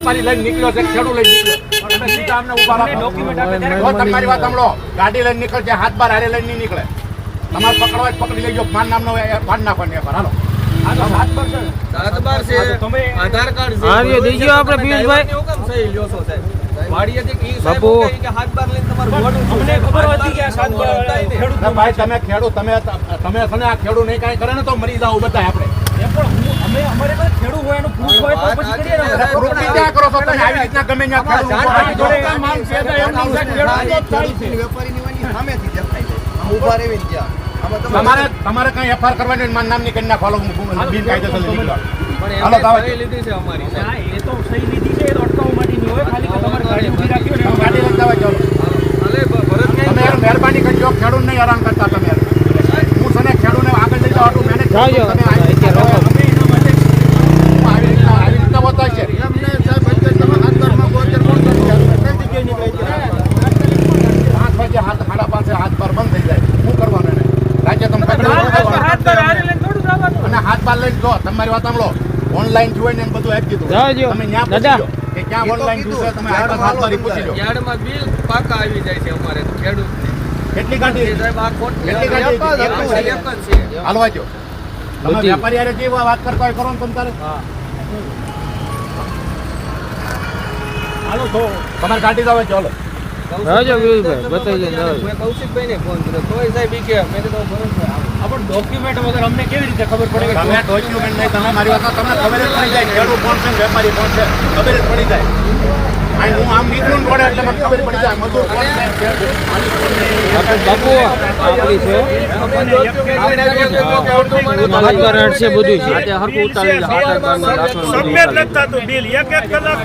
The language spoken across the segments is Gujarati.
મારી લઈને નીકળ્યો છે ખેડૂત લઈને નીકળ્યો. તમે સીધા અમને રાખો. તમારી વાત સાંભળો ગાડી લઈને નીકળશે હાથ બાર હારે લઈને નહીં નીકળે. તમારે પકડવા પકડી લેજો માન નામનો ભાન પાડ નાખવાની હાલો. સાત પર છે. સાતબાર છે હા, તો તમે- આધાર કાર્ડ છે હા, એ દીજો આપણે પિયુષભાઈ. એવું સહી લ્યો છો સાહેબ વાડીએથી ઈ સાહેબ કે હાથ બાર લઈને તમારે વોટ અમને ખબર હતી કે સાત બાર પર થાય ને. ખેડૂત ભાઈ તમે ખેડૂત તમે તમે છે આ ખેડૂત નહીં કાંઈ કરે ને તો મરી જાવ બધા આપણે એ પણ હું- અમે અમારે પાસે ખેડૂત હોય એનું proof હોય તો પછી કરીએ ને. છે, ક્યાં કરો છો તમે આવી રીતના ગમે ત્યાં ખેડૂત ઊભો રાખી દો. જોડે માલ છે તો એમનું છે, ખેડૂત તો થાય છે. વેપારીની વાની સામેથી દેખાય છે આમ ઊભા ત્યાં. તમે- તમારે તમારે કઈ એફઆર કરવાની ને મારા નામની કરી નાખો હાલો હું બિન કાયદેસર નીકળો હાલો, સહી લીધી છે અમારી એ તો સહી લીધી છે એ તો અટકાવવા માટેની હોય ખાલી કે તમારે ગાડી ઊભી રાખી હોય ગાડી લઈને જવા ચાલો અલે ભરત તમે યાર મહેરબાની કરજો ખેડૂત નહીં આરામ કરતા તમે યાર. હું સને ખેડૂને આગળ લઈ જાવ હાટુ મેનેજ કરું છું. તમે આવી રીતે રોકો. તમે માટે આવી એમને સાહેબ તમે હાથ કઈ જગ્યાએ નીકળાય? પાંચ વાગે હાથ સાડા પાંચે હાથ બાર બંધ થઈ જાય શું કરવાનું એને તમે પકડી. અને હાથ બાર લઈને જો તમારી વાત સાંભળો. ઓનલાઈન જોઈ ને બધું આપી દીધું. તમે ન્યા પૂછી કે ક્યાં ઓનલાઈન જોશે તમે હાથ હાથ બારી પૂછી લો યાર્ડમાં બિલ પાકા આવી જાય છે અમારે તો ખેડૂતને. કેટલી ગાડી સાહેબ આ ખોટ કેટલી ગાડી એક જ છે, એક જ છે. હાલવા દો તમે વેપારી હારે જે વાત કરતા હોય કરો ને તમે તારે. હાલો તો તમારે ગાડી જ આવે ચાલો રાજો પિયુષભાઈ, બતાવી દે, મેં કૌશિકભાઈ ને ફોન કર્યો. તોય સાહેબ ઈ કે મેં તો બરોબર આપણ ડોક્યુમેન્ટ વગર અમને કેવી રીતે ખબર પડે કે તમે ડોક્યુમેન્ટ નહીં? તમે મારી વાત તમને ખબર જ પડી જાય ખેડૂત કોણ છે વેપારી કોણ છે? ખબર જ પડી જાય. અને હું આમ નીકળું ને રોડે એટલે મને ખબર પડી જાય મજૂર કોણ છે? બાપુ આપણી છે આપણે document જો કે અડધું મને તો હાથ પર હેઠ છે બધું છે આજે હરખું ઉતારી લે, હાથ પર કાનમાં રાખવાનું સબમિટ ઉતારી લે. નથી થતું બિલ એક એક કલાક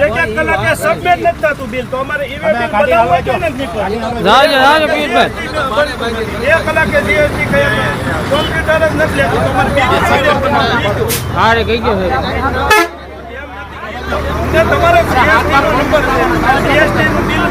એક એક કલાકે સબમિટ નથી થતું બિલ તો અમારે ઈ તમે બિલ ગાડી બધા હાલવા હોય દો. કે નથી નીકળતું? ગાડી હાલવા દો. જાજો જાજો પિયુષભાઈ એક કલાકે જીએસટી કયા કોમ્પ્યુટર જ નથી લેતું તમારે બિલ સાઈડ તમારે બીજું. હારે કઈ ગયો છે ને તમારે GST નો નંબર GST નું બિલ